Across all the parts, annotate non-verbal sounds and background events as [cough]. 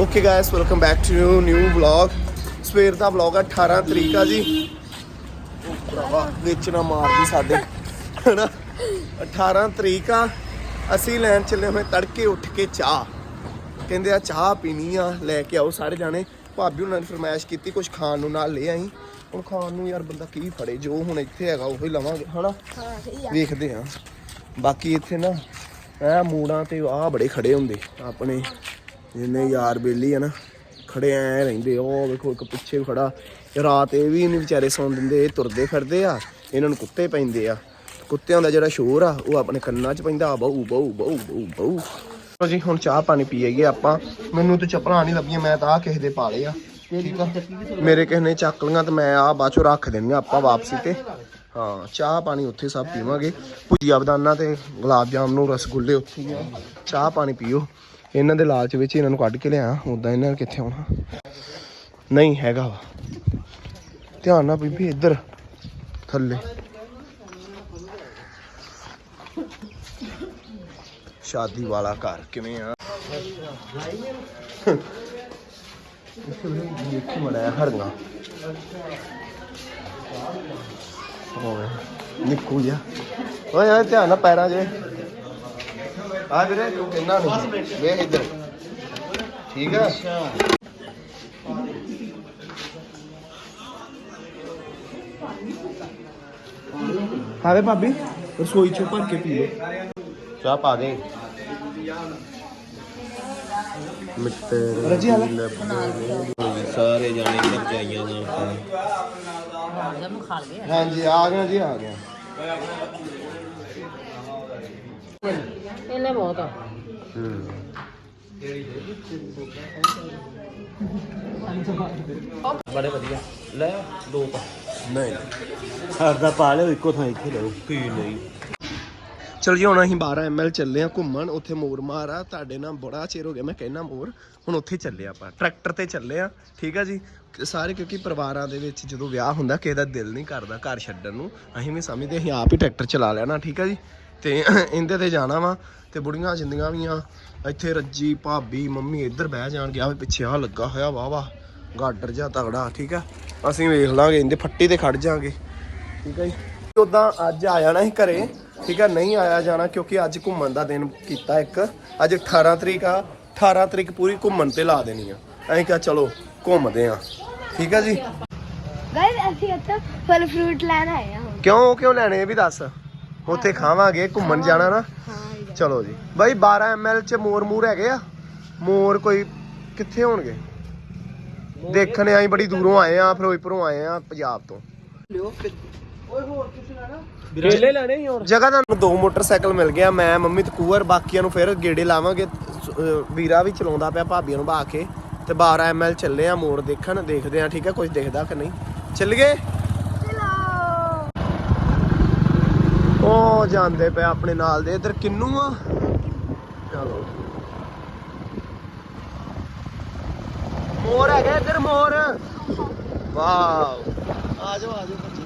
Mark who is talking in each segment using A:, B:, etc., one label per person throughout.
A: Okay guys welcome back to new vlog ਸਵੇਰ ਦਾ vlog ਆ 18 ਤਰੀਕ ਆ ਜੀ। ਉਹ ਭਰਾਵਾ ਵਿੱਚ ਨਾ ਮਾਰਦੀ ਸਾਡੇ। ਹਨਾ? 18 ਤਰੀਕ ਆ ਅਸੀਂ ਲੈਣ ਚੱਲੇ ਹੋਏ ਤੜਕੇ ਉੱਠ ਕੇ ਚਾਹ। ਕਹਿੰਦੇ ਆ ਚਾਹ ਪੀਣੀ ਆ ਲੈ ਕੇ ਆਓ ਸਾਰੇ ਜਾਣੇ। ਭਾਬੀ ਉਹਨਾਂ ਨੇ ਫਰਮਾਇਸ਼ ਕੀਤੀ ਕੁਝ ਖਾਣ ਨੂੰ ਨਾਲ ਲੈ ਆਈ। ਹੁਣ ਖਾਣ ਨੂੰ ਯਾਰ ਬੰਦਾ ਕੀ ਫੜੇ ਜੋ ਹੁਣ ਇੱਥੇ ਹੈਗਾ ਉਹੀ ਲਵਾਂਗੇ ਹਨਾ? ਵੇਖਦੇ ਆ। ਬਾਕੀ ਇੱਥੇ ਨਾ ਐ ਮੂੜਾਂ ਤੇ ਆ ਬੜੇ ਖੜੇ ਹੁੰਦੇ ਆਪਣੇ। ਜਿੰਨੇ ਯਾਰ ਬੇਲੀ ਆ ਨਾ, ਖੜੇ ਐ ਰਹਿੰਦੇ ਉਹ ਵੇਖੋ ਇੱਕ ਪਿੱਛੇ ਖੜਾ। ਰਾਤ ਇਹ ਵੀ ਨਹੀਂ ਵਿਚਾਰੇ ਸੌਣ ਦਿੰਦੇ, ਇਹ ਤੁਰਦੇ ਫਿਰਦੇ ਆ, ਇਹਨਾਂ ਨੂੰ ਕੁੱਤੇ ਪੈਂਦੇ ਆ। ਕੁੱਤਿਆਂ ਦਾ ਜਿਹੜਾ ਸ਼ੋਰ ਆ, ਉਹ ਆਪਣੇ ਕੰਨਾਂ 'ਚ ਪੈਂਦਾ, ਬਹੁ ਬਹੁ ਬਹੁ ਬਹੁ ਬਹੁ। ਲਓ ਜੀ, ਹੁਣ ਚਾਹ ਪਾਣੀ ਪੀਏਗੇ ਆਪਾਂ। ਮੈਨੂੰ ਤੇ ਚੱਪਲਾਂ ਨਹੀਂ ਲੱਭੀਆਂ ਮੈਂ ਤਾਂ ਆ ਕਿਸੇ ਦੇ ਪਾ ਲਏ ਆ। ਠੀਕ ਆ? ਮੇਰੇ ਕਿਸੇ ਨੇ ਚੱਕ ਲਈਆਂ ਤੇ ਮੈਂ ਆ ਬਾਅਦ ਚੋਂ ਰੱਖ ਦੇਣੀਆਂ ਆਪਾਂ ਵਾਪਸੀ ਤੇ। ਹਾਂ, ਚਾਹ ਪਾਣੀ ਉੱਥੇ ਸਭ ਪੀਵਾਂਗੇ। ਭੁਜੀਆ ਬਦਾਨਾ ਤੇ ਗੁਲਾਬ ਜਾਮਨੂ ਰਸਗੁੱਲੇ ਉੱਥੇ ਹੀ ਆ। ਚਾਹ ਪਾਣੀ ਪੀਓ। ਇਹਨਾਂ ਦੇ ਲਾਲਚ ਵਿੱਚ ਇਹਨਾਂ ਨੂੰ ਕੱਢ ਕੇ ਲਿਆ ਉਦਾਂ ਇਹਨਾਂ ਨੇ ਕਿੱਥੇ ਆਉਣਾ? ਨਹੀਂ ਹੈਗਾ ਵਾ। ਧਿਆਨ ਨਾਲ ਬੀਬੀ, ਇੱਧਰ, ਥੱਲੇ। ਸ਼ਾਦੀ ਵਾਲਾ ਘਰ ਕਿਵੇਂ ਆ? ਦੇਖੀ ਮੜਿਆ ਹਰਗਾ ਓਏ ਨਿੱਕੂ ਜਿਹਾ। ਓਏ ਓਏ, ਧਿਆਨ ਨਾਲ ਪੈਰਾਂ 'ਚ ਆ ਵੀਰੇ ਤੂੰ ਕਿੰਨਾ ਨਹੀਂ ਵੇਖ ਇੱਧਰ। ਠੀਕ ਆ? ਆਵੇ ਭਾਬੀ ਰਸੋਈ ਚੋਂ ਭਰ ਕੇ ਪੀ ਲਓ ਚਾਹ ਪਾ ਦੇ। ਮਿੱਤਰ
B: ਰੱਜੀ ਹਾਲ
C: ਸਾਰੇ ਜਾਣੇ
A: ਹਾਂਜੀ ਆ ਗਿਆ ਜੀ ਆ ਗਿਆ।
B: ਇਹਨੇ ਬਹੁਤ ਆ।
C: ਬੜੇ ਵਧੀਆ। ਲੈ ਦੋ ਪਾ।
A: ਨਹੀਂ।
C: ਸਾਡਾ ਪਾ ਲਿਓ ਇੱਕੋ ਥਾਂ ਇੱਥੇ ਲਓ ਕੀ ਨਹੀਂ।
A: ਚਲ ਜੀ ਹੁਣ ਅਸੀਂ 12 ਐਮਐਲ ਚੱਲੇ ਆ ਘੁੰਮਣ ਉੱਥੇ ਮੋਰ ਮਾਰ ਆ। ਤੁਹਾਡੇ ਨਾਲ ਬੜਾ ਚਿਰ ਹੋ ਗਿਆ ਮੈਂ ਕਹਿਣਾ ਮੋਰ। ਹੁਣ ਉੱਥੇ ਚੱਲੇ ਆਪਾਂ ਟਰੈਕਟਰ ਤੇ ਚੱਲੇ ਆ ਠੀਕ ਆ ਜੀ? ਸਾਰੇ ਕਿਉਂਕਿ ਪਰਿਵਾਰਾਂ ਦੇ ਵਿੱਚ ਜਦੋਂ ਵਿਆਹ ਹੁੰਦਾ ਕਿਸੇ ਦਾ ਦਿਲ ਨਹੀਂ ਕਰਦਾ ਘਰ ਛੱਡਣ ਨੂੰ। ਅਸੀਂ ਵੀ ਸਮਝਦੇ ਅਸੀਂ ਆਪ ਹੀ ਟਰੈਕਟਰ ਚਲਾ ਲੈਣਾ ਠੀਕ ਆ ਜੀ? ਤੇ [coughs] ਇਹਦੇ ਤੇ ਜਾਣਾ ਵਾ ਤੇ ਬੁੜੀਆਂ ਜਿੰਦੀਆਂ ਵੀ ਆ। ਇੱਥੇ ਰੱਜੀ ਭਾਬੀ ਮੰਮੀ ਇੱਧਰ ਬਹਿ ਜਾਣਗੇ। ਆ ਪਿੱਛੇ ਆ ਲੱਗਾ ਹੋਇਆ ਵਾਹ ਵਾਹ ਗਾਡਰ ਜਿਹਾ ਤਗੜਾ ਠੀਕ ਆ? ਅਸੀਂ ਵੇਖ ਲਾਂਗੇ ਇਹਦੇ ਫੱਟੀ ਤੇ ਖੜ ਜਾਾਂਗੇ। ਠੀਕ ਹੈ ਜੀ? ਉਦਾਂ ਅੱਜ ਆ ਜਾਣਾ ਸੀ ਘਰੇ ਠੀਕ ਹੈ ਨਹੀਂ ਆਇਆ ਜਾਣਾ ਕਿਉਂਕਿ ਅੱਜ ਘੁੰਮਣ ਦਾ ਦਿਨ ਕੀਤਾ ਇੱਕ। ਅੱਜ 18 ਤਰੀਕ ਆ 18 ਤਰੀਕ ਪੂਰੀ ਘੁੰਮਣ ਤੇ ਲਾ ਦੇਣੀ ਆ। ਅਸੀਂ ਕਿਹਾ ਚਲੋ ਘੁੰਮਦੇ ਆ। ਠੀਕ ਹੈ ਜੀ?
D: ਗਾਇਸ ਅਸੀਂ ਇੱਥੇ ਫਲ ਫਰੂਟ ਲੈਣ ਆਏ ਹੁਣ।
A: ਕਿਉਂ ਕਿਉਂ ਲੈਣੇ ਇਹ ਵੀ ਦੱਸ? ਉੱਥੇ ਖਾਵਾਂਗੇ ਘੁੰਮਣ ਜਾਣਾ ਨਾ। ਚਲੋ ਜੀ। ਬਾਈ 12 ml ਚ ਮੋਰ ਮੂਰ ਹੈਗੇ ਆ? ਮੋਰ ਕੋਈ ਕਿੱਥੇ ਹੋਣਗੇ? ਦੇਖਣੇ ਆਈ ਬੜੀ ਦੂਰੋਂ ਆਏ ਆ ਫਿਰੋਜ਼ਪੁਰੋਂ ਆਏ ਆ ਪੰਜਾਬ ਤੋਂ।
C: ਕੇਲੇ ਲੈਣੇ ਹੀ ਹੋਰ?
A: ਜਗ੍ਹਾ ਤੁਹਾਨੂੰ ਦੋ ਮੋਟਰਸਾਈਕਲ ਮਿਲ ਗਿਆ ਮੈਂ ਮੰਮੀ ਤੇ ਕੂਅਰ ਬਾਕੀਆਂ ਨੂੰ ਫਿਰ ਗੇੜੇ ਲਾਵਾਂਗੇ। ਵੀਰਾ ਵੀ ਚਲਾਉਂਦਾ ਪਿਆ ਭਾਬੀਆਂ ਨੂੰ ਬਾ ਕੇ। ਤੇ 12 ਐਮਐਲ ਚੱਲੇ ਆ ਮੋੜ ਦੇਖਣ ਦੇਖਦੇ ਆ ਠੀਕ ਹੈ ਕੁਝ ਦਿਖਦਾ ਕਿ ਨਹੀਂ। ਚੱਲ ਗਏ
D: ਚਲੋ
A: ਉਹ ਜਾਂਦੇ ਪਏ ਆਪਣੇ ਨਾਲ ਦੇ। ਇਧਰ ਕਿੰਨੂ ਆ? ਚਲੋ। ਮੋਰ ਹੈਗਾ ਇਧਰ ਮੋਰ। ਵਾਓ। ਆ ਜਾਓ ਆ ਜਾਓ ਬੱਚੇ।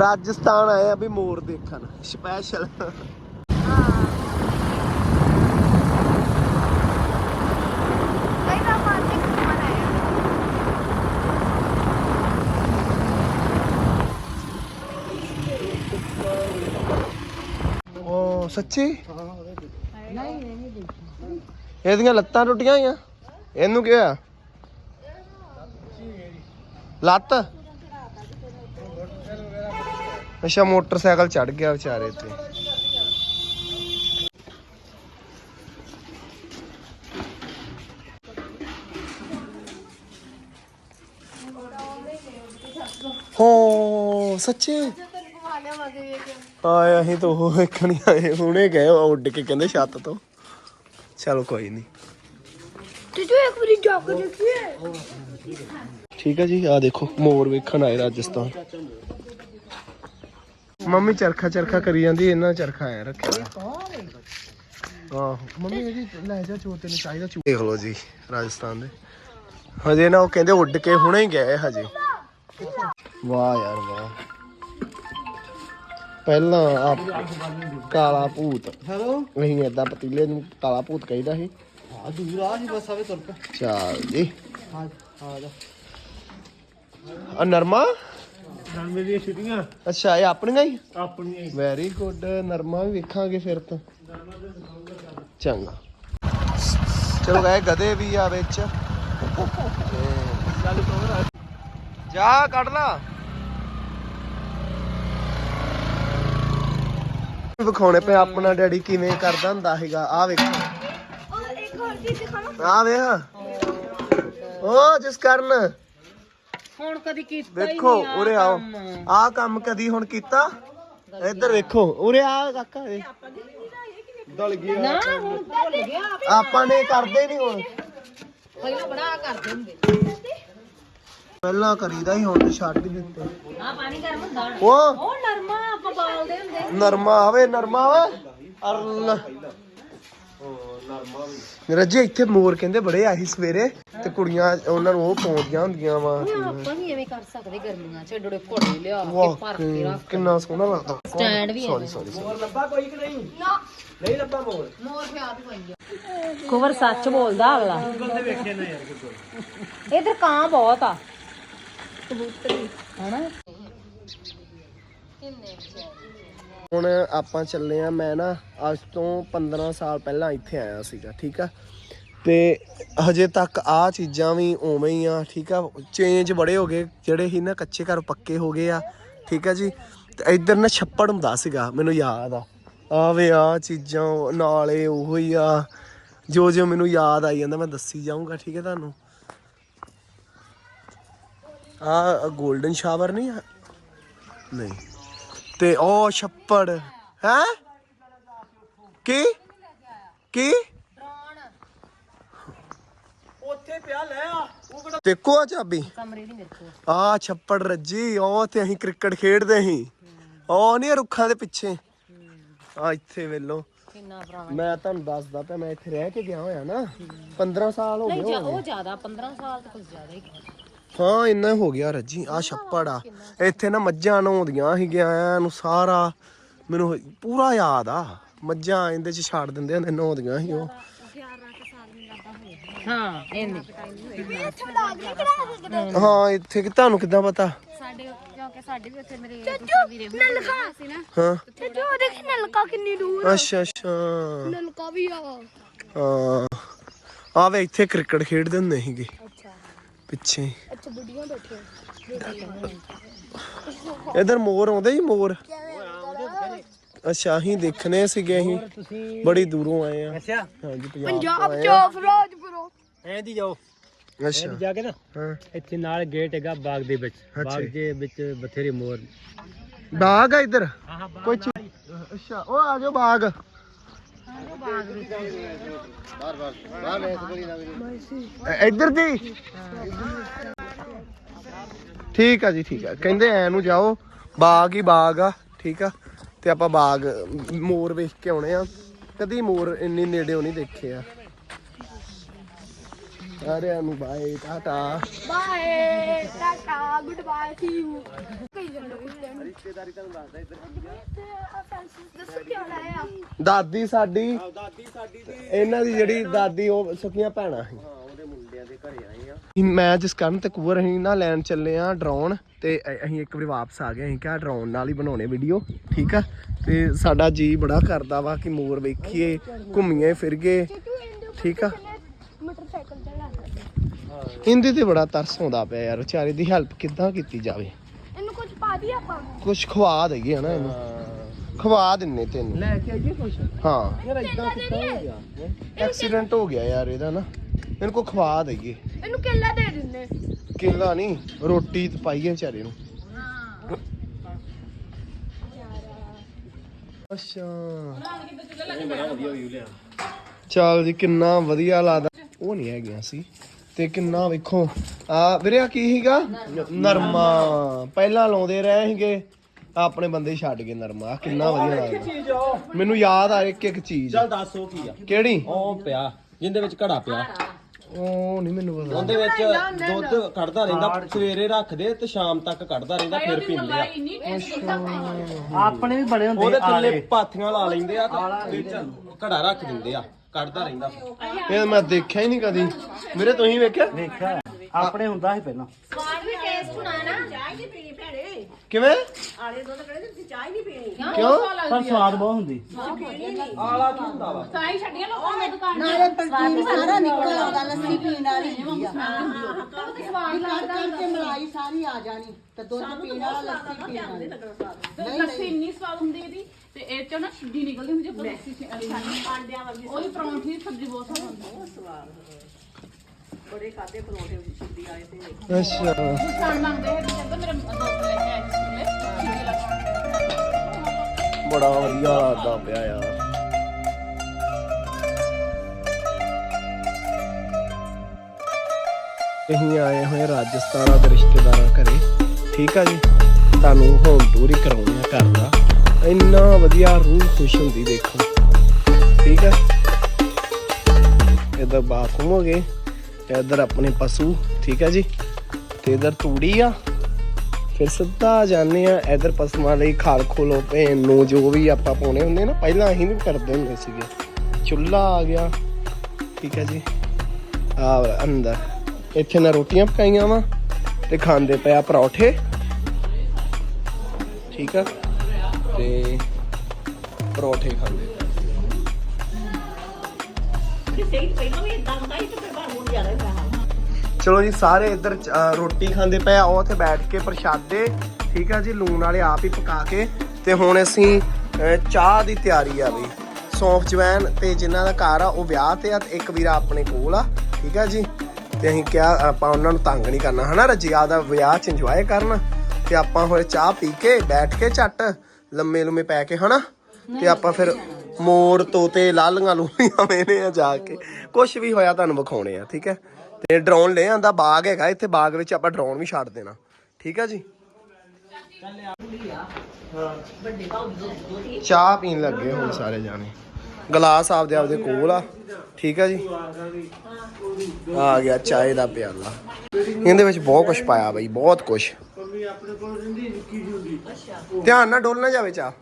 A: ਰਾਜਸਥਾਨ ਆਏ ਆ ਵੀ ਮੋਰ ਦੇਖਣ। ਸਪੈਸ਼ਲ
D: ਗਾਇਸ ਆਪਾਂ ਅੱਜ ਘੁੰਮਣ ਆਏ ਹਾਂ
A: ਓ ਸੱਚੀ ਇਹਦੀਆਂ ਲੱਤਾਂ ਟੁੱਟੀਆਂ ਹੋਈਆਂ। ਇਹਨੂੰ ਕੀ ਹੋਇਆ? ਲੱਤ? ਅੱਛਾ, ਮੋਟਰਸਾਈਕਲ ਚੜ ਗਿਆ ਵਿਚਾਰੇ ਤੇ। ਹੋ, ਸੱਚੀ? ਆਏ ਅਸੀਂ ਤਾਂ ਉਹ ਵੇਖਣ ਹੀ ਆਏ। ਹੁਣੇ ਗਏ ਉਹ ਉੱਡ ਕੇ ਕਹਿੰਦੇ ਛੱਤ ਤੋਂ। ਚਲੋ ਕੋਈ ਨਹੀਂ
D: ਤੇ ਤੂੰ ਇੱਕ ਵਾਰੀ ਜਾ ਕੇ ਦੇਖੀਏ
A: ਠੀਕ ਹੈ ਜੀ ਆ ਦੇਖੋ ਮੋਰ ਵੇਖਣ ਆਏ ਰਾਜਸਥਾਨ। ਮੰਮੀ ਚਰਖਾ ਚਰਖਾ ਕਰੀ ਜਾਂਦੀ ਇਹਨਾਂ ਚਰਖਾ ਐ ਰੱਖਿਆ। ਆਹੋ ਮੰਮੀ ਇਹਦੀ ਲੈ ਜਾ ਚੋਤੇ ਨੂੰ ਚਾਹੀਦਾ ਚੂ ਦੇਖ ਲਓ ਜੀ ਰਾਜਸਥਾਨ ਦੇ। ਹਜੇ ਨਾ ਉਹ ਕਹਿੰਦੇ ਉੱਡ ਕੇ ਹੁਣੇ ਹੀ ਗਏ ਹਜੇ। ਵਾਹ ਯਾਰ ਵਾਹ। ਪਹਿਲਾਂ ਆ ਕਾਲਾ ਭੂਤ। ਹੈਲੋ? ਨਹੀਂ ਏਦਾਂ ਪਤੀਲੇ ਨੂੰ ਕਾਲਾ ਭੂਤ ਕਹਿੰਦਾ ਸੀ।
E: ਆ ਦੂਰ ਆ ਜੀ ਬਸ ਆਵੇ ਤੁਰ
A: ਚੱਲ ਜੀ।
E: ਆ ਆ ਜਾ।
A: ਆ ਨਰਮਾ?
E: ਨਰਮੇ ਦੀਆਂ ਛੁੱਟੀਆਂ।
A: ਅੱਛਾ ਇਹ ਆਪਣੀਆਂ ਹੀ?
E: ਆਪਣੀਆਂ
A: ਵੈਰੀ ਗੁੱਡ ਨਰਮਾ ਵੀ ਵੇਖਾਂਗੇ ਫਿਰ ਤਾਂ। ਚੰਗਾ। ਚਲੋ ਗਏ ਗਧੇ ਵੀ ਆ ਵਿੱਚ। ਜਾ ਕੱਢ ਲਾ। ਵਿਖਾਉਣੇ ਪਏ ਆਪਣਾ ਡੈਡੀ ਕਿਵੇਂ ਕਰਦਾ ਹੁੰਦਾ ਹੈਗਾ ਆ ਵੇਖੋ।
D: ਉਹ ਇੱਕ ਹੋਰ ਚੀਜ਼ ਦਿਖਾਵਾਂ
A: ਆ ਵੇਖ। ਓ ਜਿਸ ਕਰਨ
B: ਹੁਣ ਕਦੀ ਕੀਤਾ ਨਹੀਂ ਵੇਖੋ
A: ਉਰੇ ਆਓ। ਆ ਕੰਮ ਕਦੀ ਹੁਣ ਕੀਤਾ? ਇੱਧਰ ਵੇਖੋ ਉਰੇ ਆ ਕਾਕਾ ਵੇ। ਦਲ ਗਿਆ
B: ਨਾ ਹੁਣ ਦਲ ਗਿਆ।
A: ਆਪਾਂ ਨੇ ਕਰਦੇ ਨਹੀਂ ਹੁਣ।
B: ਪਹਿਲਾਂ ਬੜਾ ਕਰਦੇ ਹੁੰਦੇ।
A: ਪਹਿਲਾਂ ਕਰੀਦਾ ਹੀ ਹੁਣ ਛੱਡ ਹੀ ਦਿੱਤੇ।
B: ਆ ਪਾਣੀ ਗਰਮ ਹੁੰਦਾ ਹੁਣ।
A: ਉਹ?
B: ਉਹ ਨਰਮਾ ਆਪਾਂ ਬਾਲਦੇ ਹੁੰਦੇ
A: ਨਰਮਾ ਆਵੇ ਨਰਮਾ ਓਏ ਅਰਲ। ਰੱਜੇ ਇੱਥੇ ਮੋਰ ਕਹਿੰਦੇ ਬੜੇ ਆਹੀ ਸਵੇਰੇ ਤੇ ਕੁੜੀਆਂ ਉਹਨਾਂ ਨੂੰ ਉਹ ਪਾਉਂਦੀਆਂ ਹੁੰਦੀਆਂ ਵਾ।
B: ਆਪਾਂ ਵੀ ਐਵੇਂ ਕਰ ਸਕਦੇ ਗਰਮੀਆਂ ਚ ਡੋੜੇ ਘੋੜੇ ਲਿਆ ਕੇ
A: ਵਾਹ
B: ਭਰ ਕੇ ਰੱਖ।
A: ਕਿੰਨਾ ਸੋਹਣਾ ਲੱਗਦਾ।
B: ਸਟੈਂਡ ਵੀ
A: ਸੌਰੀ ਸੌਰੀ
E: ਮੋਰ ਲੱਭਾ ਕੋਈ ਕਿ ਨਹੀਂ? ਨਹੀਂ ਲੱਭਾ ਮੋਰ?
B: ਮੋਰ ਪਿਆ ਵੀ ਪਈ ਕੁਵਰ ਸੱਚ ਬੋਲਦਾ ਅਗਲਾ।
E: ਤੇ
B: ਇਧਰ ਕਾਂ ਬਹੁਤ ਆ। ਕਬੂਤਰੀ। ਹਨਾ?
A: ਹੁਣ ਆਪਾਂ ਚੱਲੇ ਆ ਮੈਂ ਨਾ ਅੱਜ ਤੋਂ 15 ਸਾਲ ਪਹਿਲਾਂ ਇੱਥੇ ਆਇਆ ਸੀਗਾ ਠੀਕ ਆ? ਤੇ ਹਜੇ ਤੱਕ ਆ ਚੀਜ਼ਾਂ ਵੀ ਉਵੇਂ ਹੀ ਆ ਠੀਕ ਆ? ਚੇਂਜ ਬੜੇ ਹੋ ਗਏ ਜਿਹੜੇ ਹੀ ਨਾ ਕੱਚੇ ਘਰ ਪੱਕੇ ਹੋ ਗਏ ਆ ਠੀਕ ਆ ਜੀ? ਤੇ ਇੱਧਰ ਨਾ ਛੱਪੜ ਹੁੰਦਾ ਸੀਗਾ ਮੈਨੂੰ ਯਾਦ ਆ। ਆਵੇ ਆ ਚੀਜ਼ਾਂ ਨਾਲੇ ਉਹੋ ਹੀ ਆ। ਜੋ ਜੋ ਮੈਨੂੰ ਯਾਦ ਆਈ ਜਾਂਦਾ ਮੈਂ ਦੱਸੀ ਜਾਊਂਗਾ ਠੀਕ ਹੈ ਤੁਹਾਨੂੰ? ਆ 골ਡਨ ਸ਼ਾਵਰ ਨਹੀਂ ਆ? ਨਹੀਂ। ਤੇ ਉਹ ਛੱਪੜ ਹੈ? ਕੀ? ਕੀ?
E: ਉੱਥੇ ਪਿਆ ਲੈ ਆ ਉਹ ਕਿਹੜਾ
A: ਦੇਖੋ ਆ ਚਾਬੀ।
B: ਕਮਰੇ ਦੀ ਮੇਰੇ ਕੋਲ।
A: ਆ ਛੱਪੜ ਰੱਜੀ ਉਹ ਤੇ ਅਸੀਂ ਕ੍ਰਿਕਟ ਖੇਡਦੇ ਸੀ। ਉਹ ਨਹੀਂ ਰੁੱਖਾਂ ਦੇ ਪਿੱਛੇ। ਆ ਇੱਥੇ ਵੇਲੋ।
B: ਕਿੰਨਾ ਪੁਰਾਣਾ।
A: ਮੈਂ ਤੁਹਾਨੂੰ ਦੱਸਦਾ ਪਿਆ ਮੈਂ ਇੱਥੇ ਰਹਿ ਕੇ ਗਿਆ ਹੋਇਆ ਨਾ। 15 ਸਾਲ ਹੋ ਗਏ
B: ਨਹੀਂ ਜਾ-
A: ਹੋਣਗੇ।
B: ਉਹ ਜ਼ਿਆਦਾ 15 ਸਾਲ ਤੋਂ ਕੁਝ ਜ਼ਿਆਦਾ ਹੀ
A: ਹਾਂ ਇੰਨਾ ਹੋ ਗਿਆ ਰੱਜੀ। ਆ ਛੱਪੜ ਆ। ਇੱਥੇ ਨਾ ਮੱਝਾਂ ਨਹਾਉਂਦੀਆਂ ਸੀਗੀਆਂ ਐਂ ਨੂੰ ਸਾਰਾ ਮੈਨੂੰ ਪੂਰਾ ਯਾਦ ਆ। ਮੱਝਾਂ ਇਹਦੇ ਚ ਛੱਡ ਦਿੰਦੇ ਹੁੰਦੇ ਨਹਾਉਂਦੀਆਂ ਸੀ ਉਹ।
B: ਹਾਂ
A: ਇੱਥੇ ਕਿ ਤੁਹਾਨੂੰ ਕਿੱਦਾਂ ਪਤਾ?
F: ਸਾਡੇ ਕਿਉਂਕਿ ਸਾਡੇ ਵੀ ਉੱਥੇ ਮੇਰੇ ਵੀਰੇ ਹੋਏ ਸੀ ਨਾ।
A: ਹਾਂ।
D: ਤੇ ਜੋ ਦੇਖ ਨਲਕਾ ਕਿੰਨੀ ਦੂਰ
A: ਅੱਛਾ ਅੱਛਾ।
D: ਨਲਕਾ ਵੀ ਆ।
A: ਹਾਂ। ਆ ਵੇ ਇੱਥੇ ਕ੍ਰਿਕਟ ਖੇਡਦੇ ਹੁੰਦੇ ਸੀਗੇ।
D: ਅੱਛਾ।
A: ਪਿੱਛੇ।
D: ਅੱਛਾ ਬੁੱਢੀਆਂ ਬੈਠੇ
A: ਇਧਰ ਮੋਰ ਆਉਂਦੇ ਜੀ ਮੋਰ। ਅੱਛਾ ਅਸੀਂ ਦੇਖਣੇ ਸੀਗੇ ਅਸੀਂ। ਬੜੀ ਦੂਰੋਂ ਆਏ ਆ।
E: ਅੱਛਾ।
A: ਹਾਂਜੀ ਪੰਜਾਬ
D: ਚੋਂ ਫਿਰੋਜ਼ਪੁਰੋਂ।
E: ਐਂ ਦੀ ਜਾਓ।
A: ਅੱਛਾ।
E: ਜਾ ਕੇ ਨਾ
A: ਹਾਂ।
E: ਇੱਥੇ ਨਾਲ ਗੇਟ ਹੈਗਾ ਬਾਗ ਦੇ ਵਿੱਚ। ਬਾਗ। ਦੇ ਵਿੱਚ ਬਥੇਰੇ ਮੋਰ
A: ਬਾਗ ਆ ਇੱਧਰ? ਕੋਈ ਚੀਜ਼ ਅੱਛਾ ਉਹ ਆ ਜਾਓ ਬਾਗ। ਇ- ਇੱਧਰ ਦੀ? ਠੀਕ ਆ ਜੀ ਠੀਕ ਆ। ਕਹਿੰਦੇ ਐ ਨੂੰ ਜਾਓ ਬਾਗ ਹੀ ਬਾਗ ਆ ਠੀਕ ਆ। ਤੇ ਆਪਾਂ ਬਾਗ ਮੋਰ ਵੇਖ ਕੇ ਆਉਣੇ ਆ। ਕਦੀ ਮੋਰ ਇੰਨੀ ਨੇੜਿਓਂ ਨਹੀਂ ਦੇਖੇ ਆ। ਸਾਰਿਆਂ ਨੂੰ
D: bye tata. Bye tata good bye see you. ਰਿਸ਼ਤੇਦਾਰੀ ਤੁਹਾਨੂੰ ਦੱਸਦਾ ਇੱਧਰ।
A: ਦਾਦੀ ਸਾਡੀ
E: ਦਾਦੀ ਸਾਡੀ ਦੀ
A: ਇਹਨਾਂ ਦੀ ਜਿਹੜੀ ਦਾਦੀ ਉਹ ਸੁਖੀਆਂ ਭੈਣਾਂ ਸੀ।
E: ਹਾਂ ਉਹਦੇ ਮੁੰਡਿਆਂ ਦੇ ਘਰੇ ਆਏ ਆ।
A: ਮੈਂ ਜਿਸ ਕਰਨ ਤੇ ਕੂਰ ਅਸੀਂ ਨਾ ਲੈਣ ਚੱਲੇ ਆ ਡਰੋਨ ਤੇ ਅਸੀਂ ਇੱਕ ਵਾਰੀ ਵਾਪਸ ਆ ਗਏ ਅਸੀਂ ਕਿਹਾ ਡਰੋਨ ਨਾਲ ਹੀ ਬਣਾਉਣੇ ਵੀਡੀਓ ਠੀਕ ਆ? ਤੇ ਸਾਡਾ ਜੀ ਬੜਾ ਕਰਦਾ ਵਾ ਕਿ ਮੋਰ ਵੇਖੀਏ ਘੁੰਮੀਏ ਫਿਰਗੇ ਠੀਕ ਆ?
D: ਮੋਟਰਸਾਈਕਲ
A: ਇਹਦੇ ਤੇ ਬੜਾ ਤਰਸ ਆਉਂਦਾ ਪਿਆ ਯਾਰ ਵਿਚਾਰੇ ਦੀ ਹੈਲਪ ਕਿੱਦਾਂ ਕੀਤੀ ਜਾਵੇ?
D: ਇਹਨੂੰ ਕੁਝ ਪਾ ਦੀ ਆਪਾਂ?
A: ਕੁਝ ਖਵਾ ਦਈਏ ਹਨਾ ਇਹਨੂੰ। ਖਵਾ ਦਿੰਨੇ ਤੈਨੂੰ।
E: ਲੈ ਕੇ ਆਈਏ ਕੁਛ?
A: ਹਾਂ।
E: ਯਾਰ ਇਦਾਂ ਕਿੱਦਾਂ ਹੋ ਗਿਆ?
A: ਐਕਸੀਡੈਂਟ ਹੋ? ਗਿਆ ਯਾਰ ਇਹਦਾ ਨਾ। ਇਹਨੂੰ ਕੋ ਖਵਾ ਦਈਏ।
D: ਇਹਨੂੰ ਕੇਲਾ ਦੇ ਦਿੰਦੇ
A: ਕਿੱਲਾ ਨਹੀਂ ਰੋਟੀ ਤੇ ਪਾਈਏ ਵਿਚਾਰੇ ਨੂੰ। ਅੱਛਾ।
E: ਵਿਊ ਲਿਆ
A: ਚੱਲ ਜੀ ਕਿੰਨਾ ਵਧੀਆ ਲੱਗਦਾ। ਉਹ ਨਹੀਂ ਹੈਗੀਆਂ ਸੀ। ਤੇ ਕਿੰਨਾ ਵੇਖੋ। ਆ ਵੀਰੇ ਆ ਕੀ ਸੀਗਾ? ਨਰਮਾ। ਪਹਿਲਾਂ ਲਾਉਂਦੇ ਰਹੇ ਸੀਗੇ। ਆਪਣੇ ਬੰਦੇ ਛੱਡ ਗਏ ਨਰਮਾ। ਆਹ ਕਿੰਨਾ ਵਧੀਆ ਲੱਗਦਾ।
E: ਚੀਜ਼
A: ਮੈਨੂੰ ਯਾਦ ਆ ਇੱਕ ਇੱਕ ਚੀਜ਼।
E: ਚੱਲ ਦੱਸ ਉਹ ਕੀ ਆ?
A: ਕਿਹੜੀ?
E: ਉਹ ਪਿਆ ਜਿੰਦੇ ਵਿੱਚ ਘੜਾ ਪਿਆ।
A: ਉਹ ਨਹੀਂ ਮੈਨੂੰ ਪਤਾ।
C: ਉਹਦੇ ਵਿੱਚ ਦੁੱਧ ਕੱਢਦਾ ਰਹਿੰਦਾ ਸਵੇਰੇ ਰੱਖਦੇ ਤੇ ਸ਼ਾਮ ਤੱਕ ਕੱਢਦਾ ਰਹਿੰਦਾ ਫਿਰ ਪੀਂਦੇ ਆ।
E: ਆਪਣੇ ਵੀ ਬੜੇ ਹੁੰਦੇ
C: ਉਹਦੇ ਥੱਲੇ ਪਾਥੀਆਂ ਲਾ ਲੈਂਦੇ ਆ ਤੇ ਵਿੱਚ ਘੜਾ ਰੱਖ ਦਿੰਦੇ ਆ ਕੱਢਦਾ ਰਹਿੰਦਾ।
A: ਇਹ ਮੈਂ ਦੇਖਿਆ ਹੀ ਨਹੀਂ ਕਦੀ। ਵੀਰੇ ਤੁਸੀਂ ਵੇਖਿਆ?
E: ਦੇਖਿਆ ਆਪਣੇ ਹੁੰਦਾ ਸੀ ਪਹਿਲਾਂ।
F: ਸਵਾਦ ਵੀ ਟੇਸਟ ਹੋਣਾ ਨਾ।
A: ਕਿਵੇਂ? ਕਿਉਂ?
E: ਪਰ ਸਵਾਦ ਬਹੁਤ ਹੁੰਦੀ।
G: ਨਾਲੇ ਪ੍ਰੋਟੀਨ ਸਾਰਾ ਨਿਕਲ ਆਉਂਦਾ ਲੱਸੀ ਪੀਣ ਵਾਲੀ ਹੁੰਦੀ ਆ। ਵੀ ਕਰ ਕਰਕੇ ਮਲਾਈ ਸਾਰੀ ਆ ਜਾਣੀ। ਤੇ ਦੁੱਧ ਪੀਣ ਵਾਲਾ ਲੱਸੀ ਪੀਣ ਵਾਲੀ। ਨਹੀਂ
H: ਲੱਸੀ ਇੰਨੀ ਸਵਾਦ ਹੁੰਦੀ ਇਹਦੀ ਤੇ ਇਹ ਚੋਂ ਨਾ ਛਿੱਡੀ ਨਿਕਲਦੀ ਹੁੰਦੀ ਜੇ ਲੱਸੀ ਆਂਡਿਆਂ ਵਰਗੀ ਉਹੀ ਪਰੌਂਠੀ ਸਬਜ਼ੀ ਬਹੁਤ ਸਵਾਦ ਹੁੰਦੀ
A: ਅੱਛਾ।
H: ਖਾਣ ਮੰਗਦੇ ਹੈ ਕਹਿੰਦਾ ਮੇਰੇ ਦੋਸਤ ਲੈ ਕੇ ਆਏ ਸੀ ਸਕੂਲੇ ਛਿੱਡੀ ਲਗਾ
A: ਬੜਾ ਵਧੀਆ ਲੱਗਦਾ ਪਿਆ ਯਾਰ। ਅਸੀਂ ਆਏ ਹੋਏ ਰਾਜਸਥਾਨਾਂ ਦੇ ਰਿਸ਼ਤੇਦਾਰਾਂ ਘਰੇ ਠੀਕ ਆ ਜੀ? ਤੁਹਾਨੂੰ ਹੋਮ ਟੂਰ ਹੀ ਕਰਾਉਣੇ ਆ ਘਰ ਦਾ। ਇੰਨਾ ਵਧੀਆ ਰੂਹ ਖੁਸ਼ ਹੁੰਦੀ ਦੇਖੋ। ਠੀਕ ਆ? ਇਧਰ ਬਾਥਰੂਮ ਹੋ ਗਏ। ਤੇ ਇਧਰ ਆਪਣੇ ਪਸ਼ੂ, ਠੀਕ ਹੈ ਜੀ? ਤੇ ਇਧਰ ਤੂੜੀ ਆ। ਫਿਰ ਸਿੱਧਾ ਜਾਂਦੇ ਆ ਇਧਰ ਪਸ਼ੂਆਂ ਲਈ ਖਾਲ ਖੋਲੋ ਭੈਣ ਨੂੰ ਜੋ ਵੀ ਆਪਾਂ ਪਾਉਣੇ ਹੁੰਦੇ ਨਾ, ਪਹਿਲਾਂ ਅਸੀਂ ਵੀ ਕਰਦੇ ਹੁੰਦੇ ਸੀਗੇ। ਚੁੱਲ੍ਹਾ ਆ ਗਿਆ, ਠੀਕ ਹੈ ਜੀ? ਆ ਅੰਦਰ। ਇੱਥੇ ਨਾ ਰੋਟੀਆਂ ਪਕਾਈਆਂ ਵਾ ਤੇ ਖਾਂਦੇ ਪਿਆ ਪਰੌਠੇ। ਠੀਕ ਆ? ਤੇ ਪਰੌਠੇ ਖਾਂਦੇ। ਪਏ। ਚਲੋ ਜੀ ਸਾਰੇ ਇੱਧਰ ਚ- ਰੋਟੀ ਖਾਂਦੇ ਪਏ ਆ। ਉਹ ਉੱਥੇ ਬੈਠ ਕੇ ਪ੍ਰਸ਼ਾਦੇ ਠੀਕ ਆ ਜੀ ਲੂਣ ਵਾਲੇ ਆਪ ਹੀ ਪਕਾ ਕੇ। ਤੇ ਹੁਣ ਅਸੀਂ ਅਹ, ਚਾਹ ਦੀ ਤਿਆਰੀ ਆ ਬਈ। ਸੌਂਫ ਜਵੈਨ ਤੇ ਜਿਨ੍ਹਾਂ ਦਾ ਘਰ ਆ ਉਹ ਵਿਆਹ ਤੇ ਆ ਤੇ ਇੱਕ ਵੀਰਾ ਆਪਣੇ ਕੋਲ ਆ ਠੀਕ ਆ ਜੀ। ਤੇ ਅਸੀਂ ਕਿਹਾ ਆਪਾਂ ਉਹਨਾਂ ਨੂੰ ਤੰਗ ਨਹੀਂ ਕਰਨਾ ਹਨਾ ਰਜੀਆ ਦਾ ਵਿਆਹ ਚ ਇੰਜੋਏ ਕਰਨ। ਤੇ ਆਪਾਂ ਹੋਏ ਚਾਹ ਪੀ ਕੇ ਬੈਠ ਕੇ ਝੱਟ ਲੰਮੇ ਲੁਮੇ ਪੈ ਕੇ ਹਨਾ? ਤੇ ਆਪਾਂ ਫਿਰ ਮੋਰ, ਤੋਤੇ, ਲਾਲੀਆਂ ਲੂਲੀਆਂ ਵੇਨੇ ਆ ਜਾ ਕੇ। ਕੁਝ ਵੀ ਹੋਇਆ ਤੁਹਾਨੂੰ ਵਿਖਾਉਣੇ ਆ, ਠੀਕ ਹੈ? ਤੇ ਡਰੋਨ ਲੈ ਆਂਦਾ, ਬਾਗ ਹੈਗਾ ਇੱਥੇ, ਬਾਗ ਵਿੱਚ ਆਪਾਂ ਡਰੋਨ ਵੀ ਛੱਡ ਦੇਣਾ, ਠੀਕ ਹੈ ਜੀ? ਚਾਹ ਪੀਣ ਲੱਗੇ ਹੁਣ ਸਾਰੇ ਜਾਣੇ। ਗਲਾਸ ਆਪਦੇ ਆਪਦੇ ਕੋਲ ਆ, ਠੀਕ ਆ ਜੀ? ਆ ਗਿਆ ਚਾਹ ਦਾ ਪਿਆਲਾ। ਇਹਦੇ ਵਿੱਚ ਬਹੁਤ ਕੁਝ ਪਾਇਆ ਬਈ, ਬਹੁਤ ਕੁਝ ਧਿਆਨ ਨਾਲ ਡੋਲ ਨਾ ਜਾਵੇ ਚਾਹ।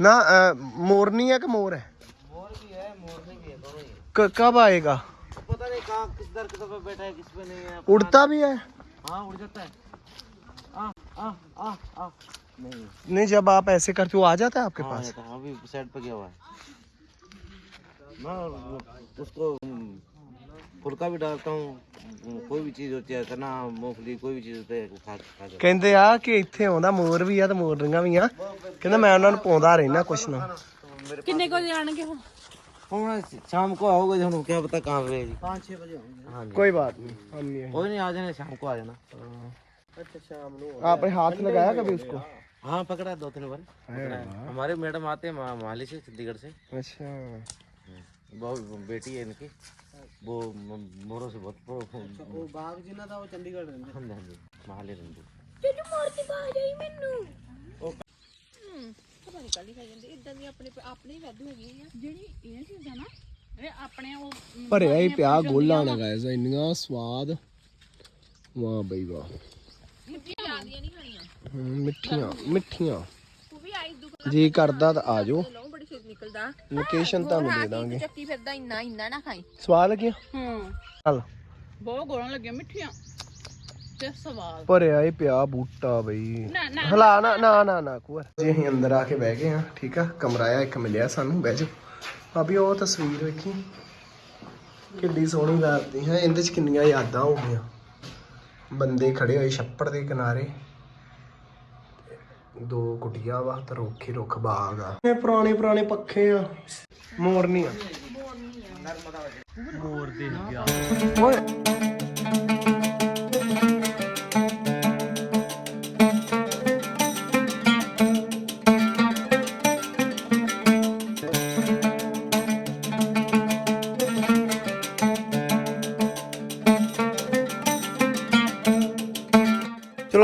A: ना मोरनी है कि मोर है?
E: मोर भी है मोरनी भी है।
A: क- कब आएगा
E: पता नहीं कहाँ किस दर किस पे बैठा है किस पे नहीं है
A: उड़ता भी है
E: हाँ उड़ जाता है आ आ आ आ नहीं
A: नहीं जब आप ऐसे करते हो आ जाता है आपके
E: हाँ,
A: पास
E: जाता है, अभी साइड पे गया हुआ है मैं उसको हम्म, फुलका भी डालता हूँ हम्म, कोई भी चीज होती है चना मूंगफली कोई भी चीज होती है वो खा खा जाता
A: ਕਹਿੰਦੇ ਆ ਕਿ ਇੱਥੇ ਆਉਂਦਾ ਮੋਰ ਵੀ ਆ ਤੇ ਮੋਰਨੀਆਂ ਵੀ ਆ ਕਹਿੰਦਾ ਮੈਂ ਉਹਨਾਂ ਨੂੰ ਪਾਉਂਦਾ ਰਹਿਣਾ ਕੁਛ ਨਾ
H: ਕਿੰਨੇ ਕੋ ਜਾਣਗੇ ਹੁਣ
E: है। हाँ, शाम को आओगे जो हम क्या पता कहाँ पे है जी पाँच छः बजे हाँ जी
A: ਕੋਈ ਬਾਤ ਨਹੀਂ हम नहीं
E: कोई नहीं आ जाना शाम को आ जाना
A: आए। आपने हाथ लगाया कभी उसको
E: हाँ पकड़ा है दो तीन बार पकड़ा है। हमारे मैडम आते हैं मा- माली से चंडीगढ़ से
A: अच्छा
E: बहुत बेटी है इनकी वो म- मोरों से बहुत प्रो- वो बाग जिन्ना था वो चंडीगढ़ रहते हाँ जी, हाँ जी माली ਪਤਾ
B: ਨਹੀਂ ਕੱਢੀ ਖਾ ਜਾਂਦੇ ਇਦਾਂ ਦੀ ਆਪਣੇ ਆਪਣੇ ਹੀ ਵਾਧੂ ਹੈਗੀ ਆ।
H: ਜਿਹੜੀ ਇਹ ਚੀਜ਼ਾਂ ਨਾ ਇਹ ਆਪਣੇ ਉਹ
A: ਭਰਿਆ ਹੀ ਪਿਆ ਗੋਲਾ ਨਾ ਗਾਇਸ ਇੰਨੀਆਂ ਸਵਾਦ। ਵਾਹ ਬਈ ਵਾਹ। ਮਿੱਠੀਆਂ ਮਿੱਠੀਆਂ
B: ਮਿੱਠੀਆਂ।
A: ਜੀ ਕਰਦਾ ਤਾਂ ਆ ਲੋਕੇਸ਼ਨ ਤੁਹਾਨੂੰ ਦੇ ਦਾਂਗੇ।
B: ਚੱਕੀ ਫਿਰਦਾ ਇੰਨਾ ਇੰਨਾ ਨਾ ਖਾਈ।
A: ਸਵਾਦ ਲੱਗਿਆ?
H: ਹੂੰ।
A: ਚੱਲ।
H: ਬਹੁਤ ਗੋਲਾਂ ਲੱਗਿਆ ਮਿੱਠੀਆਂ। ਸਵਾਦ।
A: ਭਰਿਆ ਹੀ ਪਿਆ ਬੂਟਾ ਬਈ।
H: ਨਾ ਨਾ
A: ਹਲਾ ਨਾ ਨਾ। ਨਾ ਨਾ ਕੁਰ ਜੀ ਅਸੀਂ ਅੰਦਰ ਆ ਕੇ ਬਹਿ ਗਏ ਆ ਠੀਕ ਆ? ਕਮਰਾ ਆ ਇੱਕ ਮਿਲਿਆ ਸਾਨੂੰ ਬਹਿ ਜਾਓ। ਭਾਬੀ ਉਹ ਤਸਵੀਰ ਵੇਖੀ? ਕਿੰਨੀ ਸੋਹਣੀ ਲੱਗਦੀ ਹੈ। ਇਹਦੇ ਚ ਕਿੰਨੀਆਂ ਯਾਦਾਂ ਹੋ ਗਈਆਂ। ਬੰਦੇ ਖੜੇ ਹੋਏ ਛੱਪੜ ਦੇ ਕਿਨਾਰੇ। ਦੋ ਕੁਟੀਆਂ ਵਾ ਤੇ ਰੁੱਖੀ ਰੁੱਖ ਬਾਗ ਆ। ਇਹ ਪੁਰਾਣੇ ਪੁਰਾਣੇ ਪੱਖੇ ਆ। ਮੋਰਨੀ ਆ ਮੋਰ ਦੇ ਗਿਆ। ਓਏ।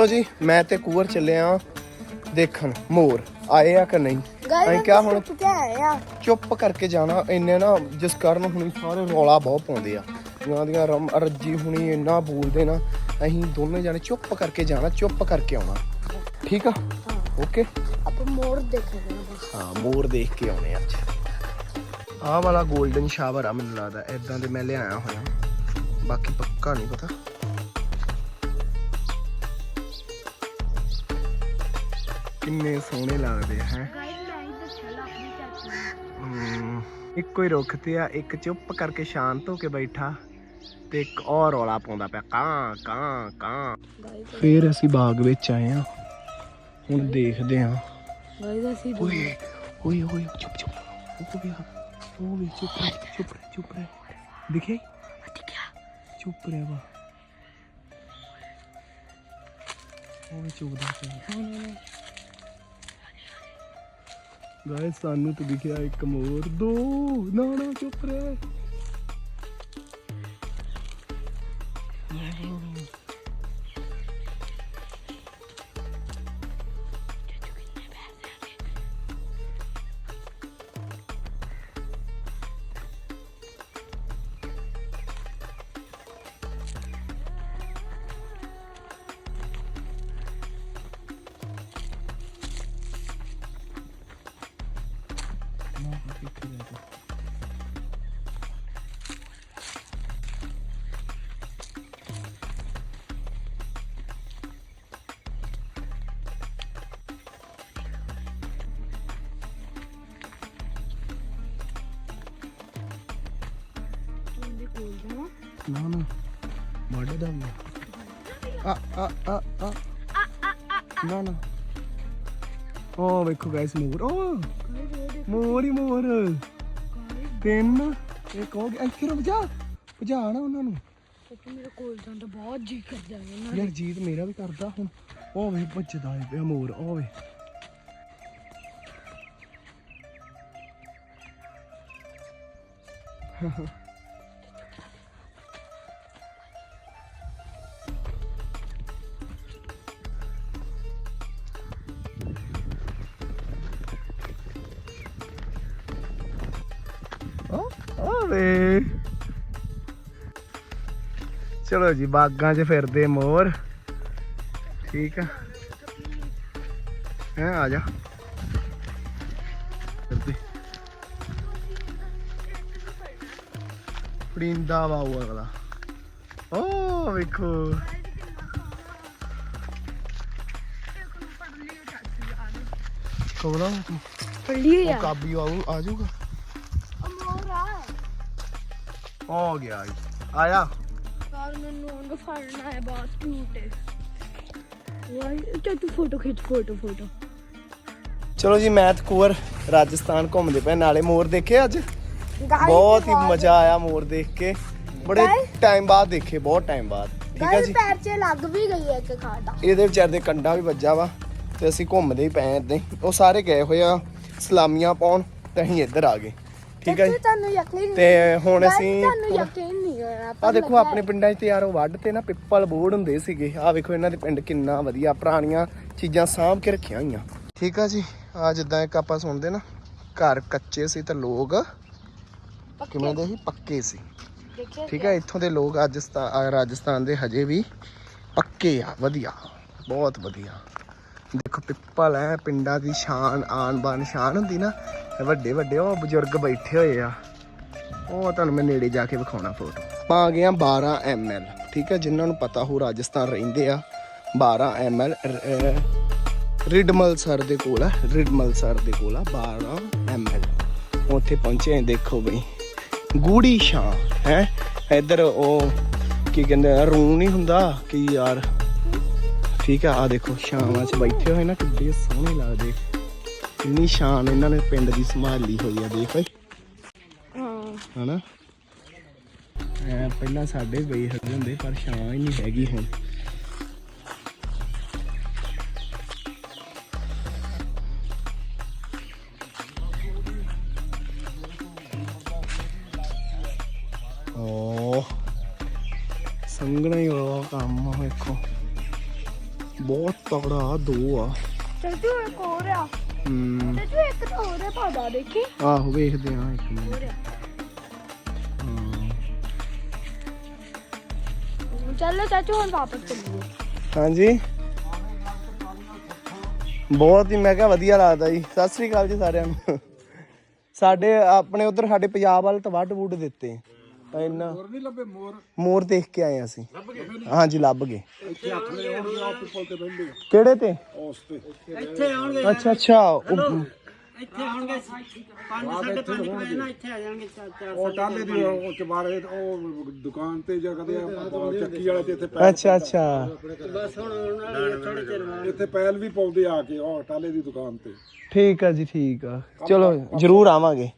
A: ਜੀ ਮੈਂ ਤੇ ਕੂਵਰ ਚੱਲੇ ਆ ਦੇਖਣ ਮੋਰ ਆਏ ਆ ਕਿ ਨਹੀਂ? ਅਸੀਂ ਕਿਹਾ ਹੁਣ? ਚੁੱਪ ਕਰਕੇ ਜਾਣਾ ਇੰਨੇ ਨਾ ਜਿਸ ਕਾਰਨ ਹੁਣ ਸਾਰੇ ਰੌਲਾ ਬਹੁਤ ਪਾਉਂਦੇ ਆ। ਉਹਨਾਂ ਦੀਆਂ ਰਮ ਰੱਜੀ ਹੁਣੀ ਇੰਨਾ ਬੋਲਦੇ ਨਾ ਅਸੀਂ ਦੋਨੇ ਜਾਣੇ ਚੁੱਪ ਕਰਕੇ ਜਾਣਾ ਚੁੱਪ ਕਰਕੇ ਆਉਣਾ। ਠੀਕ ਆ? ਓਕੇ।
D: ਆਪਾਂ ਮੋਰ ਆ ਬਸ।
A: ਹਾਂ ਮੋਰ ਦੇਖ ਕੇ ਆਉਣੇ ਅੱਜ। ਆਹ ਵਾਲਾ 골ਡਨ ਸ਼ਾਵਰ ਆ ਮੈਨੂੰ ਲੱਗਦਾ ਇਦਾਂ ਦੇ ਮੈਂ ਲਿਆਇਆ ਹੋਇਆ। ਬਾਕੀ ਪੱਕਾ ਨਹੀਂ ਪਤਾ। ਕਿੰਨੇ ਸੋਹਣੇ ਲੱਗਦੇ ਆ, ਹੈ। ਇੱਕੋ ਹੀ ਰੁੱਖ ਤੇ ਆ, ਇੱਕ ਚੁੱਪ ਕਰਕੇ ਸ਼ਾਂਤ ਹੋ ਕੇ ਬੈਠਾ ਤੇ ਇੱਕ ਔਰ ਰੌਲਾ ਪਾਉਂਦਾ ਪਿਆ, ਕਾਂ ਕਾਂ ਕਾਂ। ਫੇਰ ਅਸੀਂ ਬਾਗ ਵਿੱਚ ਆਏ ਆ ਹੁਣ ਦੇਖਦੇ ਆ
D: ਗਾਇਸ ਅਸੀਂ
A: ਓਏ ਓਏ ਓਏ, ਚੁੱਪ ਚੁੱਪ। ਉਹ ਵੀ ਉਹ ਵੀ ਚੁੱਪ ਰਹਿ ਚੁੱਪ ਰਹਿ ਚੁੱਪ ਰਹਿ। ਦਿਖੇ ਚੁੱਪ ਰਹਿ ਵਾ। ਉਹ ਵੀ ਚੁੱਪ ਦਾ ਗਾਇਸ ਸਾਨੂੰ ਤਾਂ ਦਿਖਿਆ ਇੱਕ ਮੋਰ। ਦੋ ਨਾ ਨਾ ਚੁੱਪ ਰਹਿ। ਨਾ ਨਾ ਬੜੇ ਦਮ ਆ। ਆ ਆ ਆ ਨਾ ਨਾ। ਉਹ ਵੇਖੋ ਗਾਇਸ ਮੋਰ। ਉਹ ਮੋਰ ਹੀ ਮੋਰ। ਤਿੰਨ ਇੱਕ ਹੋ ਗਿਆ। ਇੱਥੇ ਰੁਕ ਜਾ। ਭਜਾ ਨਾ ਉਹਨਾਂ ਨੂੰ।
D: ਮੇਰੇ ਕੋਲ ਜਾਂਦਾ ਬਹੁਤ ਜੀ ਕਰਦਾ ਹੈ
A: ਯਾਰ ਜੀਤ ਮੇਰਾ ਵੀ ਕਰਦਾ ਹੁਣ। ਉਹ ਵੇ ਭੱਜਦਾ ਏ ਪਿਆ ਮੋਰ ਉਹ ਵੇ। ਚਲੋ ਜੀ ਬਾਗਾਂ 'ਚ ਫਿਰਦੇ ਮੋਰ। ਠੀਕ ਆ। ਹੈ ਆ ਜਾ। ਫਿਰਦੇ। ਪੜਿੰਦਾ ਵਾ ਉਹ ਅਗਲਾ। ਓ ਵੇਖੋ। ਕੋਲਾ
D: ਪੜਲੀ
A: ਉਹ ਕਾਬੀ ਆਉ ਆ ਜਾਊਗਾ?
D: ਮੋਰ ਆ।
A: ਹੋ ਗਿਆ ਜੀ। ਆਇਆ।
D: ਯਾਰ ਮੈਨੂੰ ਉਹਨੂੰ ਫੜਨਾ ਹੈ ਬਹੁਤ ਕਿਊਟ ਹੈ। ਵਾਈ ਚਾਚੂ ਫੋਟੋ ਖਿੱਚ ਫੋਟੋ ਫੋਟੋ
A: ਚਲੋ ਜੀ ਮੈਥ ਕੁਵਰ ਰਾਜਸਥਾਨ ਘੁੰਮਦੇ ਪਏ ਨਾਲੇ ਮੋਰ ਦੇਖੇ ਅੱਜ? ਬਹੁਤ ਹੀ ਮਜ਼ਾ ਆਇਆ ਮੋਰ ਦੇਖ ਕੇ। ਬੜੇ ਟਾਈਮ ਬਾਅਦ ਦੇਖੇ ਬਹੁਤ ਟਾਈਮ ਬਾਅਦ। ਠੀਕ ਹੈ ਜੀ?
D: ਪੈਰ 'ਚ ਲੱਗ ਵੀ ਗਈ ਹੈ ਇੱਕ ਖਾੜਾ
A: ਇਹਦੇ ਵਿਚਾਰ ਦੇ ਕੰਡਾ ਵੀ ਵੱਜਾ ਵਾ ਤੇ ਅਸੀਂ ਘੁੰਮਦੇ ਹੀ ਪਏ ਏਦਾਂ ਹੀ। ਉਹ ਸਾਰੇ ਗਏ ਹੋਏ ਆ ਸਲਾਮੀਆਂ ਪਾਉਣ ਤੇ ਅਸੀਂ ਇੱਧਰ ਆ ਗਏ। ਠੀਕ ਹੈ ਜੀ।
D: ਤੁਹਾਨੂੰ ਯਕੀਨ
A: ਤੇ ਹੁਣ ਅਸੀਂ
D: ਤੁਹਾਨੂੰ ਯਕੀਨ ਨਹੀਂ ਹੋਣਾ
A: ਆ ਦੇਖੋ ਆਪਣੇ ਪਿੰਡਾਂ 'ਚ ਤੇ ਯਾਰ ਉਹ ਵੱਢ ਤੇ ਨਾ ਪਿੱਪਲ ਬੋੜ ਹੁੰਦੇ ਸੀਗੇ। ਆ ਵੇਖੋ ਇਹਨਾਂ ਦੇ ਪਿੰਡ ਕਿੰਨਾ ਵਧੀਆ ਪੁਰਾਣੀਆਂ ਚੀਜ਼ਾਂ ਸਾਂਭ ਕੇ ਰੱਖੀਆਂ ਹੋਈਆਂ। ਠੀਕ ਆ ਜੀ ਆ ਜਿੱਦਾਂ ਇੱਕ ਆਪਾਂ ਸੁਣਦੇ ਨਾ ਘਰ ਕੱਚੇ ਸੀ ਤੇ ਲੋਕ ਕਿਵੇਂ ਦੇ ਸੀ? ਪੱਕੇ ਸੀ।
D: ਦੇਖਿਆ
A: ਠੀਕ ਹੈ ਇੱਥੋਂ ਦੇ ਲੋਕ ਰਾਜਸਥਾਨ ਰਾਜਸਥਾਨ ਦੇ ਹਜੇ ਵੀ ਪੱਕੇ ਆ ਵਧੀਆ ਬਹੁਤ ਵਧੀਆ। ਦੇਖੋ ਪਿੱਪਲ ਹੈ ਪਿੰਡਾਂ ਦੀ ਸ਼ਾਨ ਆਨ ਬਾਨ ਸ਼ਾਨ ਹੁੰਦੀ ਨਾ ਵੱਡੇ ਵੱਡੇ ਉਹ ਬਜ਼ੁਰਗ ਬੈਠੇ ਹੋਏ ਆ। ਉਹ ਤੁਹਾਨੂੰ ਮੈਂ ਨੇੜੇ ਜਾ ਕੇ ਵਿਖਾਉਣਾ ਫੋਟੋ ਆਪਾਂ ਆ ਗਏ ਆ 12 ml ਠੀਕ ਹੈ ਜਿਨ੍ਹਾਂ ਨੂੰ ਪਤਾ ਹੋ ਰਾਜਸਥਾਨ ਰਹਿੰਦੇ ਆ 12 ml ਰਿਡਮਲ ਸਰ ਦੇ ਕੋਲ ਆ, ਰਿਡਮਲ ਸਰ ਦੇ ਕੋਲ ਆ 12 ml ਉੱਥੇ ਪਹੁੰਚੇ ਆ, ਦੇਖੋ ਬਈ। ਗੂੜੀ ਸ਼ਾਂ ਹੈ? ਇੱਧਰ ਉਹ, ਕੀ ਕਹਿੰਦੇ ਆ ਰੂ ਨਹੀਂ ਹੁੰਦਾ, ਕਿ ਯਾਰ। ਠੀਕ ਆ ਆ ਦੇਖੋ ਸ਼ਾਮਾਂ 'ਚ ਬੈਠੇ ਹੋਏ ਨਾ ਕਿੱਡੇ ਸੋਹਣੇ ਲੱਗਦੇ। ਕਿੰਨੀ ਸ਼ਾਨ ਇਹਨਾਂ ਨੇ ਪਿੰਡ ਦੀ ਸੰਭਾਲੀ ਹੋਈ ਆ ਦੇਖ ਓਏ
D: ਹਾਂ।
A: ਹਨਾ? ਪਹਿਲਾਂ ਸਾਡੇ ਬਈ ਹੱਦੇ ਹੁੰਦੇ ਪਰ ਛਾਂ ਹੀ ਨਹੀਂ ਹੈਗੀ ਹੁਣ। ਦੋ ਆ।
D: ਚਾਚੂ ਇੱਕ ਹੋਰ ਆ।
A: ਹੂੰ।
D: ਚਾਚੂ ਇੱਕ ਤਾਂ ਹੋਰ ਹੈ ਭਾਦਾ ਦੇਖੀ।
A: ਆਹੋ ਵੇਖਦੇ ਆ ਇੱਕ ਮਿੰਟ। ਹਾਂ।
D: ਚੱਲੋ ਚਾਚੂ ਹੁਣ ਵਾਪਸ ਚੱਲੀਏ।
A: ਹਾਂਜੀ। ਬਹੁਤ ਹੀ ਮੈਂ ਕਿਹਾ ਵਧੀਆ ਲੱਗਦਾ ਜੀ। ਸਤਿ ਸ੍ਰੀ ਅਕਾਲ ਜੀ ਸਾਰਿਆਂ ਨੂੰ। ਸਾਡੇ ਆਪਣੇ ਉਧਰ ਸਾਡੇ ਪੰਜਾਬ ਵਾਲ ਤਾਂ ਵੱਢ ਵੁੱਢ ਦਿੱਤੇ। ਇੰਨਾ ਮੋਰ ਨਹੀਂ ਲੱਭੇ ਮੋਰ? ਮੋਰ ਦੇਖ ਕੇ ਆਏ ਅਸੀਂ। ਹਾਂਜੀ ਲੱਭ ਗਏ। ਕਿਹੜੇ ਤੇ?
I: ਇੱਥੇ ਆਉਣਗੇ।
A: ਅੱਛਾ ਅੱਛਾ ਉਹ-
I: ਇੱਥੇ ਆਉਣਗੇ। 5 5:30 ਵਜੇ ਨਾ ਇੱਥੇ ਆ ਜਾਣਗੇ 4
J: ਉਹ ਟਾਲੇ ਦੀ ਉਹ ਚਬਾਰੇ ਉਹ ਦੁਕਾਨ ਤੇ ਜਾਂ ਕਦੇ ਆਪਾਂ ਚੱਕੀ ਵਾਲੇ ਤੇ ਇੱਥੇ ਪੈਲ
A: ਅੱਛਾ ਅੱਛਾ।
I: ਬਸ ਹੁਣ ਵਾਲੀ ਹੈ ਥੋੜੇ ਚਿਰ ਬਾਅਦ।
J: ਇੱਥੇ ਪੈਲ ਵੀ ਪਾਉਂਦੇ ਆ ਕੇ ਉਹ ਟਾਲੇ ਦੀ ਦੁਕਾਨ ਤੇ।
A: ਠੀਕ ਆ ਜੀ ਠੀਕ ਆ। ਚਲੋ ਜਰੂਰ ਆਵਾਂਗੇ।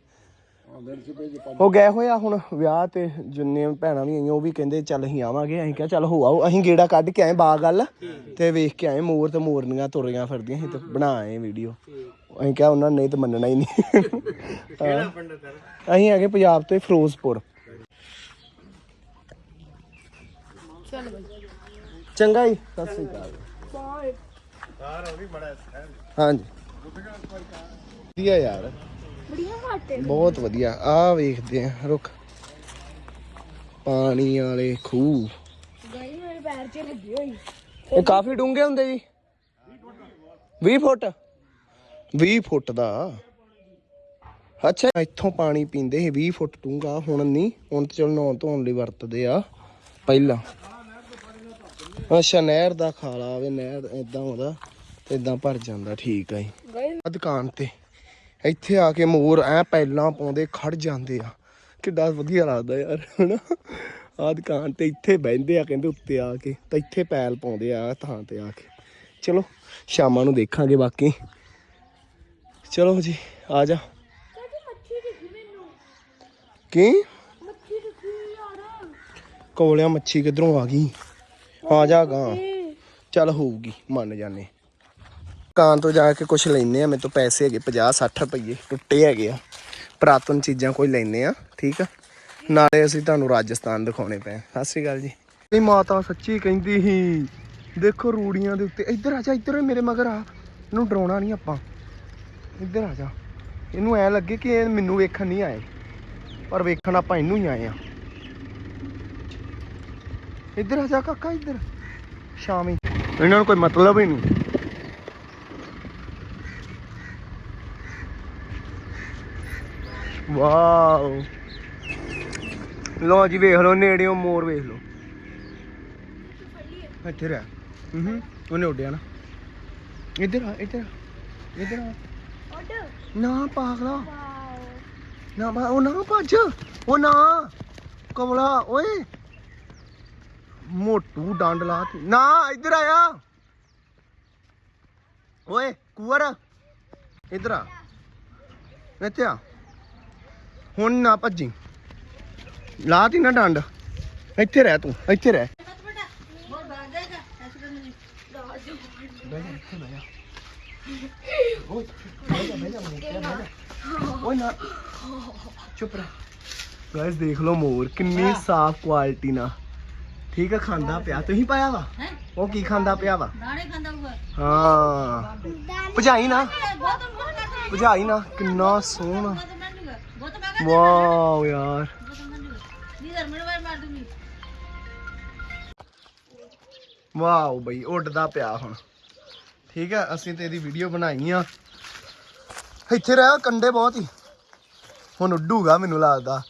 A: ਉਹ ਗਏ ਹੋਇਆ ਹੁਣ ਵਿਆਹ ਤੇ ਜਿੰਨੇ ਭੈਣਾਂ ਵੀ ਆਈਆਂ ਉਹ ਵੀ ਕਹਿੰਦੇ ਚੱਲ ਅਸੀਂ ਆਵਾਂਗੇ ਅਸੀਂ ਕਿਹਾ ਚੱਲ ਹੋ ਆਓ ਅਸੀਂ ਗੇੜਾ ਕੱਢ ਕੇ ਆਏ ਬਾਗ ਗੱਲ ਤੇ ਵੇਖ ਕੇ ਆਏ ਮੋਰ ਤੇ ਮੋਰਨੀਆਂ ਤੁਰੀਆਂ ਫਿਰਦੀਆਂ ਸੀ ਤੇ ਬਣਾਏ ਵੀਡੀਓ। ਅਸੀਂ ਕਿਹਾ ਉਹਨਾਂ ਨੇ ਨਹੀਂ ਤਾਂ ਮੰਨਣਾ ਹੀ ਨਹੀਂ। ਅਸੀਂ ਹੈਗੇ ਪੰਜਾਬ ਤੋਂ ਫਿਰੋਜ਼ਪੁਰ। ਚੰਗਾ ਜੀ ਸਤਿ ਸ੍ਰੀ ਅਕਾਲ।
D: ਬਾਏ।
A: ਹਾਂਜੀ। ਵਧੀਆ ਯਾਰ।
D: ਬੜੀਆਂ
A: ਬਹੁਤ ਵਧੀਆ। ਆ ਵੇਖਦੇ ਆ ਰੁੱਖ। ਪਾਣੀ ਵਾਲੇ ਖੂਹ।
D: ਗਈ ਮੇਰੇ ਪੈਰ 'ਚ ਲੱਗੀ ਹੋਈ।
A: ਇਹ ਕਾਫੀ ਡੂੰਘੇ ਹੁੰਦੇ ਜੀ। 20 ਫੁੱਟ। 20 ਫੁੱਟ ਦਾ। ਅੱਛਾ ਇੱਥੋਂ ਪਾਣੀ ਪੀਂਦੇ ਸੀ 20 ਫੁੱਟ ਡੂੰਘਾ। ਹੁਣ ਨਹੀਂ ਹੁਣ ਤੇ ਚਲ ਨਹਾਉਣ ਧੋਣ ਲਈ ਵਰਤਦੇ ਆ। ਪਹਿਲਾਂ। ਅੱਛਾ ਨਹਿਰ ਦਾ ਖਾਲਾ ਆਵੇ ਨਹਿਰ ਇਦਾਂ ਹੁੰਦਾ ਤੇ ਇਦਾਂ ਭਰ ਜਾਂਦਾ। ਠੀਕ ਆ ਜੀ। ਆ ਦੁਕਾਨ ਤੇ। ਇੱਥੇ ਆ ਕੇ ਮੋਰ ਐ ਪਹਿਲਾਂ ਪਾਉਂਦੇ ਖੜ ਜਾਂਦੇ ਆ। ਕਿੱਡਾ ਵਧੀਆ ਲੱਗਦਾ ਯਾਰ ਹਨਾ? ਆ ਦੁਕਾਨ ਤੇ ਇੱਥੇ ਬਹਿੰਦੇ ਆ ਕਹਿੰਦੇ ਉੱਤੇ ਆ ਕੇ ਤਾਂ ਇੱਥੇ ਪੈਲ ਪਾਉਂਦੇ ਆ ਥਾਂ ਤੇ ਆ ਕੇ। ਚਲੋ ਸ਼ਾਮਾਂ ਨੂੰ ਦੇਖਾਂਗੇ ਬਾਕੀ। ਚਲੋ ਜੀ ਆ ਜਾ। ਕੀ? ਕੋਲਿਆਂ ਮੱਛੀ ਕਿੱਧਰੋਂ ਆ ਗਈ? ਆ ਜਾ ਗਾ। ਚੱਲ ਹੋਊਗੀ ਮੰਨ ਜਾਨੇ ਦੁਕਾਨ ਤੋਂ ਜਾ ਕੇ ਕੁਝ ਲੈਨੇ ਆ, ਮੇਰੇ ਤੋਂ ਪੈਸੇ ਹੈਗੇ 50 60 ਰੁਪਏ ਟੁੱਟੇ ਹੈਗੇ ਆ। ਪ੍ਰਾਤਨ ਚੀਜ਼ਾਂ ਕੋਈ ਲੈਨੇ ਆ, ਠੀਕ ਆ? ਨਾਲੇ ਅਸੀਂ ਤੁਹਾਨੂੰ ਰਾਜਸਥਾਨ ਦਿਖਾਉਣੇ ਪਏ ਸਤਿ ਸ਼੍ਰੀ ਅਕਾਲ ਜੀ। ਇਹ ਮਾਤਾ ਸੱਚੀ ਕਹਿੰਦੀ ਸੀ, ਦੇਖੋ ਰੂੜੀਆਂ ਦੇ ਉੱਤੇ, ਇੱਧਰ ਆ ਜਾ, ਇੱਧਰ ਮੇਰੇ ਮਗਰ ਆ। ਇਹਨੂੰ ਡਰਾਉਣਾ ਨਹੀਂ ਆਪਾਂ। ਇੱਧਰ ਆ ਜਾ। ਇਹਨੂੰ ਐ ਲੱਗੇ ਕਿ ਇਹ ਮੈਨੂੰ ਵੇਖਣ ਨਹੀਂ ਆਏ। ਪਰ ਵੇਖਣ ਆਪਾਂ ਇਹਨੂੰ ਹੀ ਆਏ ਆ। ਇੱਧਰ ਆ ਜਾ ਕਾਕਾ, ਇੱਧਰ। ਸ਼ਾਮੀ। ਇਹਨਾਂ ਨੂੰ ਕੋਈ ਮਤਲਬ ਹੀ ਨਹੀਂ ਵਾਓ। ਲੋ ਜੀ ਵੇਖ ਲਓ ਨੇੜਿਓਂ ਮੋਰ ਵੇਖ ਲਓ। ਇੱਥੇ ਰਹਿ। ਹੂੰ ਉਹਨੇ ਉੱਡਿਆ ਨਾ। ਇੱਧਰ ਆ ਇੱਧਰ ਆ ਇੱਧਰ ਆ।
D: ਉੱਡ।
A: ਨਾ ਪਾਗਲਾ। ਨਾ ਬਾ ਉਹ ਨਾ ਭੱਜ। ਉਹ ਨਾ। ਕਮਲਾ ਓਏ। ਮੋਟੂ ਡੰਡ ਲਾ ਤੀ। ਨਾ ਇੱਧਰ ਆਇਆ। ਓਏ ਕੁਵਰ। ਇੱਧਰ ਆ। ਇੱਥੇ ਆ। ਹੁਣ ਨਾ ਭੱਜੀ। ਲਾ ਤੀ ਨਾ ਡੰਡ। ਇੱਥੇ ਰਹਿ ਤੂੰ ਇੱਥੇ ਰਹਿ। ਓਏ ਨਾ। ਚੁੱਪ ਰਹਿ। ਗਾਇਸ ਦੇਖ ਲਓ ਮੋਰ ਕਿੰਨੀ ਸਾਫ਼ ਕੁਆਲਿਟੀ ਨਾਲ। ਠੀਕ ਆ ਖਾਂਦਾ ਪਿਆ। ਤੁਸੀਂ ਪਾਇਆ ਵਾ? ਉਹ ਕੀ ਖਾਂਦਾ ਪਿਆ ਵਾ?
F: ਦਾਣੇ ਖਾਂਦਾ ਹੋਊਗਾ।
A: ਹਾਂ। ਭਜਾਈ ਨਾ। ਭਜਾਈ ਨਾ ਕਿੰਨਾ ਸੋਹਣਾ। ਵਾਓ ਯਾਰ
F: ਬਹੁਤ ਮੰਨੂਗਾ ਨਹੀਂ ਦਰ ਮੇਰੇ ਮਾਰ ਦੂੰਗੀ
A: ਵਾਓ ਬਈ ਉੱਡਦਾ ਪਿਆ ਹੁਣ ਠੀਕ ਆ ਅਸੀਂ ਤੇ ਇਹਦੀ ਵੀਡੀਓ ਬਣਾਈ ਆ ਇੱਥੇ ਰਹਿ ਕੰਡੇ ਬਹੁਤ ਹੀ ਹੁਣ ਉੱਡੂਗਾ ਮੈਨੂੰ ਲੱਗਦਾ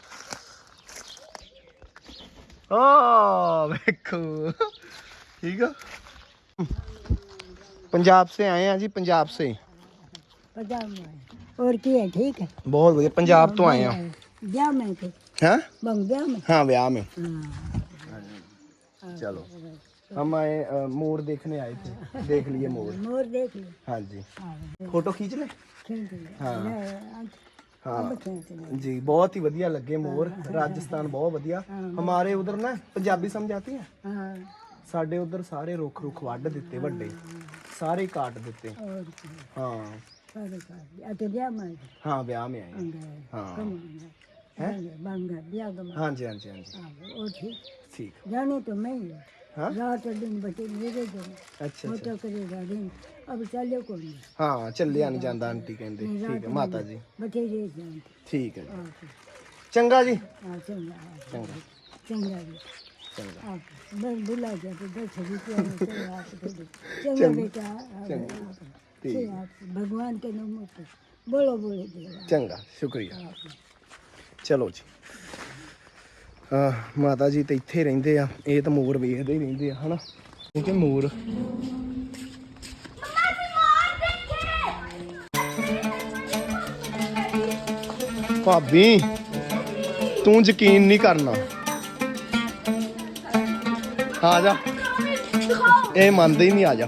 A: ਆ ਵੇਖੋ ਠੀਕ ਆ पंजाब से आए हैं जी पंजाब से
I: और ਕੀ ਹੈ ਠੀਕ ਹੈ
A: बहुत बढ़िया पंजाब तो आए हैं
I: ਵਿਆਹ ਮੈਂ ਤੇ
A: हैं
I: ਬੰਗ ਵਿਆਹ ਮੈਂ
A: हाँ ब्याह में चलो हम आए अ, मोर देखने आए थे देख लिए मोर
I: ਮੋਰ ਦੇਖ ਲੈ
A: हाँ जी फोटो खींच ले
I: ਖੇਡ ਲੈ
A: हाँ हाँ
I: ਖੇਡ ਲੈ
A: जी बहुत ही बढ़िया लगे मोर राजस्थान बहुत बढ़िया हमारे उधर ना पंजाबी समझ आती है
I: ਹਾਂ
A: ਸਾਡੇ ਉਧਰ ਸਾਰੇ ਰੁੱਖ ਰੁੱਖ ਵੱਢ ਦਿੱਤੇ ਵੱਡੇ ਸਾਰੇ ਹੀ ਕਾਟ ਦਿੱਤੇ
I: ਔਰ
A: ਹਾਂ
I: ਸਾਰੇ ਕਰ ਅਤੇ ਵਿਆਹ ਮੈਂ
A: ਹਾਂ ਵਿਆਹ ਮੇ ਆਏ
I: ਗਏ
A: ਹਾਂ
I: ਹੈ ਬੰਗਾ ਵਿਆਹ ਦਾ
A: ਹਾਂਜੀ ਹਾਂਜੀ ਹਾਂਜੀ
I: ਉਹ ਠੀਕ
A: ਠੀਕ
I: ਜਾਣੇ तो मैं ही हूँ।
A: हाँ?
I: रात और दिन बटे मेरे दिन
A: ਅੱਛਾ ਅੱਛਾ
I: मोटर करेगा दिन अब चलो कौन
A: ਹਾਂ ਚੱਲਿਆ ਨਹੀਂ ਜਾਂਦਾ ਆਂਟੀ ਕਹਿੰਦੇ ਠੀਕ ਹੈ ਮਾਤਾ ਜੀ
I: बटेरे जान
A: ਠੀਕ ਹੈ ਜੀ ਚੰਗਾ ਜੀ
I: हाँ चंगा
A: ਚੰਗਾ
I: चंगा जी
A: ਚੰਗਾ
I: आप बस बुला जा तो दस रुपया में चलो आप चलो। चंगा बेटा
A: ਠੀਕ
I: ठीक आप भगवान के नाम पे बोलो बोलो देवा
A: ਚੰਗਾ ਸ਼ੁਕਰੀਆ ਚਲੋ ਜੀ ਹਾਂ ਮਾਤਾ ਜੀ ਤੇ ਇੱਥੇ ਰਹਿੰਦੇ ਆ ਇਹ ਤਾਂ ਮੋਰ ਵੇਖਦੇ ਹੀ ਰਹਿੰਦੇ ਆ ਹਨਾ ਇਹ ਕਿ ਮੋਰ ਭਾਬੀ ਤੂੰ ਯਕੀਨ ਨਹੀਂ ਕਰਨਾ ਆ ਜਾ ਇਹ ਮੰਨਦੇ ਹੀ ਨਹੀਂ ਆ ਜਾ